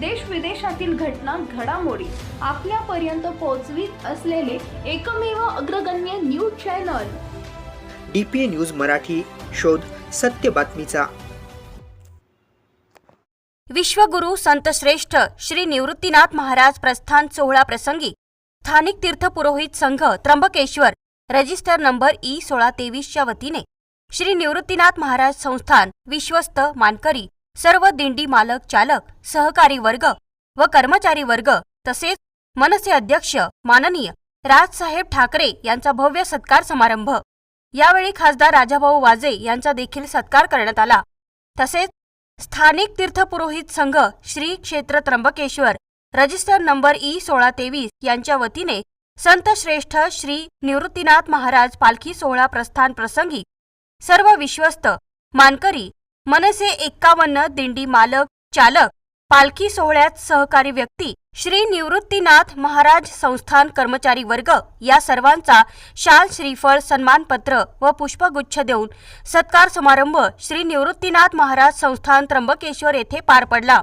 देश विदेशातील घटना घडामोडी आपल्यापर्यंत पोहोचवीत असलेले एकमेव अग्रगण्य news channel. D P A news Marathi शोध सत्य बातमीचा. विश्वगुरु संतश्रेष्ठ श्री निवृत्तीनाथ महाराज प्रस्थान सोहळा प्रसंगी स्थानिक तीर्थ पुरोहित संघ त्र्यंबकेश्वर रजिस्टर नंबर ई सोळा तेवीसच्या वतीने श्री निवृत्तीनाथ महाराज संस्थान विश्वस्त मानकरी सर्व दिंडी मालक चालक सहकारी वर्ग व कर्मचारी वर्ग तसेच मनसे अध्यक्ष माननीय राजसाहेब ठाकरे यांचा भव्य सत्कार समारंभ. यावेळी खासदार राजाभाऊ वाजे यांचा देखील सत्कार करण्यात आला. तसेच स्थानिक तीर्थपुरोहित संघ श्री क्षेत्र त्र्यंबकेश्वर रजिस्टर नंबर ई सोळा तेवीस यांच्या वतीने संत श्रेष्ठ श्री निवृत्तीनाथ महाराज पालखी सोहळा प्रस्थान प्रसंगी सर्व विश्वस्त मानकरी मनसे एक्कावन्न दिंडी मालक चालक पालखी सोहळ्यात सहकारी व्यक्ती श्री निवृत्तीनाथ महाराज संस्थान कर्मचारी वर्ग या सर्वांचा शाल श्रीफळ सन्मानपत्र व पुष्पगुच्छ देऊन सत्कार समारंभ श्री निवृत्तीनाथ महाराज संस्थान त्र्यंबकेश्वर येथे पार पडला.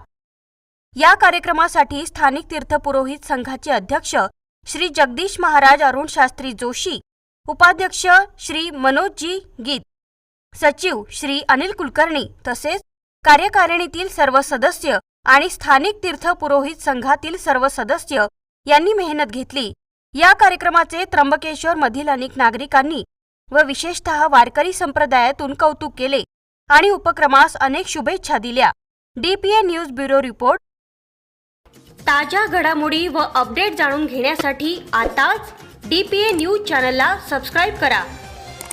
या कार्यक्रमासाठी स्थानिक तीर्थपुरोहित संघाचे अध्यक्ष श्री जगदीश महाराज अरुण शास्त्री जोशी उपाध्यक्ष श्री मनोजजी गीत सचिव श्री अनिल कुलकर्णी तसेच कार्यकारिणीतील सर्व सदस्य आणि स्थानिक तीर्थ पुरोहित संघातील सर्व सदस्य यांनी मेहनत घेतली. या कार्यक्रमाचे त्र्यंबकेश्वर मधील अनेक नागरिकांनी व विशेषतः वारकरी संप्रदायातून कौतुक केले आणि उपक्रमास अनेक शुभेच्छा दिल्या. DPA news bureau report. ताज्या घडामोडी व अपडेट जाणून घेण्यासाठी आताच डीपीए न्यूज चॅनलला सबस्क्राईब करा.